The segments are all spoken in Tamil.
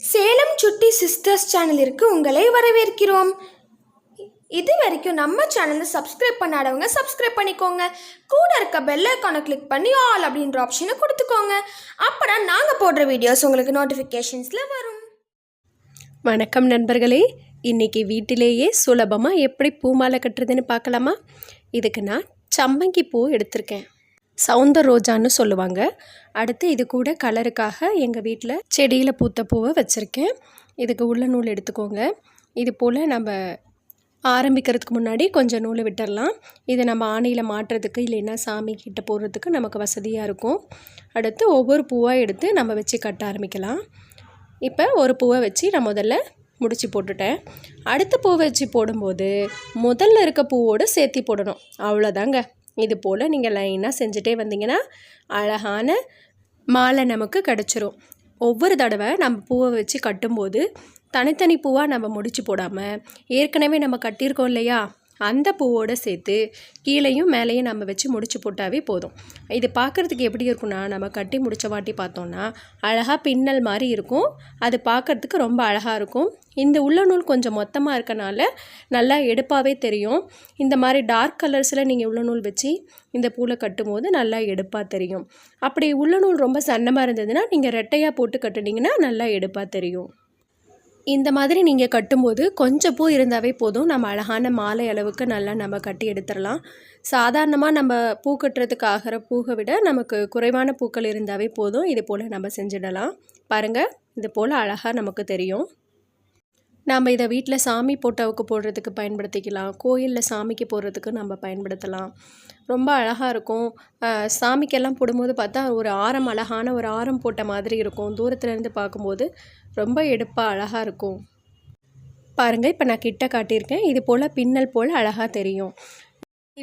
சேலம் சுட்டி சிஸ்டர்ஸ் சேனலிற்கு உங்களை வரவேற்கிறோம். இது வரைக்கும் நம்ம சேனலை சப்ஸ்கிரைப் பண்ணாதவங்க சப்ஸ்கிரைப் பண்ணிக்கோங்க. கூட இருக்க பெல் ஐக்கானை கிளிக் பண்ணி ஆல் அப்படின்ற ஆப்ஷனை கொடுத்துக்கோங்க. அப்போ நாங்கள் போடுற வீடியோஸ் உங்களுக்கு நோட்டிஃபிகேஷன்ஸில் வரும். வணக்கம் நண்பர்களே. இன்றைக்கி வீட்டிலேயே சுலபமாக எப்படி பூ மாலை கட்டுறதுன்னு பார்க்கலாமா? இதுக்கு நான் சம்மங்கி பூ எடுத்திருக்கேன். சவுந்தர் ரோஜான்னு சொல்லுவாங்க. அடுத்து இது கூட கலருக்காக எங்கள் வீட்டில் செடியில் பூத்த பூவை வச்சுருக்கேன். இதுக்கு உள்ள நூல் எடுத்துக்கோங்க. இது போல் நம்ம ஆரம்பிக்கிறதுக்கு முன்னாடி கொஞ்சம் நூலை விட்டுடலாம் இதை நம்ம ஆணையில் மாட்டுறதுக்கு இல்லைன்னா சாமி கிட்ட போடுறதுக்கு நமக்கு வசதியாக இருக்கும். அடுத்து ஒவ்வொரு பூவாக எடுத்து நம்ம வச்சு கட்ட ஆரம்பிக்கலாம். இப்போ ஒரு பூவை வச்சு நான் முதல்ல முடிச்சு போட்டுட்டேன். அடுத்த பூவை வச்சு போடும்போது முதல்ல இருக்க பூவோடு சேர்த்தி போடணும். அவ்வளோதாங்க இது போல் நீங்கள் லைனாக செஞ்சுட்டே வந்தீங்கன்னா அழகான மாலை நமக்கு கிடச்சிரும். ஒவ்வொரு தடவை நம்ம பூவை வச்சு கட்டும்போது தனித்தனி பூவாக நம்ம முடிச்சு போடாமல் ஏற்கனவே நம்ம கட்டியிருக்கோம் இல்லையா? அந்த பூவோடு சேர்த்து கீழேயும் மேலேயும் நம்ம வச்சு முடிச்சு போட்டாவே போதும். இது பார்க்குறதுக்கு எப்படி இருக்கும்னா நம்ம கட்டி முடிச்ச வாட்டி பார்த்தோன்னா அழகாக பின்னல் மாதிரி இருக்கும். அது பார்க்குறதுக்கு ரொம்ப அழகாக இருக்கும். இந்த உள்ள நூல் கொஞ்சம் மொத்தமாக இருக்கனால நல்லா எடுப்பாகவே தெரியும். இந்த மாதிரி டார்க் கலர்ஸில் நீங்கள் உள்ள நூல் வச்சு இந்த பூவில் கட்டும்போது நல்லா எடுப்பாக தெரியும். அப்படி உள்ள நூல் ரொம்ப சன்னமாக இருந்ததுன்னா நீங்கள் ரெட்டையாக போட்டு கட்டுனீங்கன்னா நல்லா எடுப்பாக தெரியும். இந்த மாதிரி நீங்கள் கட்டும்போது கொஞ்சம் பூ இருந்தாவே போதும். நம்ம அழகான மாலை அளவுக்கு நல்லா நம்ம கட்டி எடுத்துடலாம். சாதாரணமாக நம்ம பூ கட்டுறதுக்கு ஆகிற பூவை விட நமக்கு குறைவான பூக்கள் இருந்தாவே போதும். இது போல் நம்ம செஞ்சிடலாம். பாருங்கள் இது போல் அழகாக நமக்கு தெரியும். நாம் இதை வீட்டில் சாமி போட்டோவுக்கு போடுறதுக்கு பயன்படுத்திக்கலாம். கோயிலில் சாமிக்கு போடுறதுக்கு நம்ம பயன்படுத்தலாம். ரொம்ப அழகாக இருக்கும். சாமிக்கெல்லாம் போடும்போது பார்த்தா ஒரு ஆரம் அழகான ஒரு ஆரம் போட்ட மாதிரி இருக்கும். தூரத்துலேருந்து பார்க்கும்போது ரொம்ப எடுப்பாக அழகாக இருக்கும். பாருங்கள் இப்போ நான் கிட்ட காட்டியிருக்கேன். இது போல் பின்னல் போல் அழகாக தெரியும்.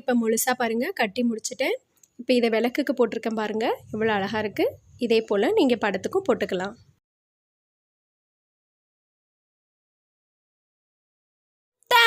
இப்போ முழுசாக பாருங்கள் கட்டி முடிச்சுட்டேன். இப்போ இதை விளக்குக்கு போட்டிருக்கேன் பாருங்கள் இவ்வளோ அழகாக இருக்குது இதே போல் நீங்கள் படத்துக்கும் போட்டுக்கலாம்.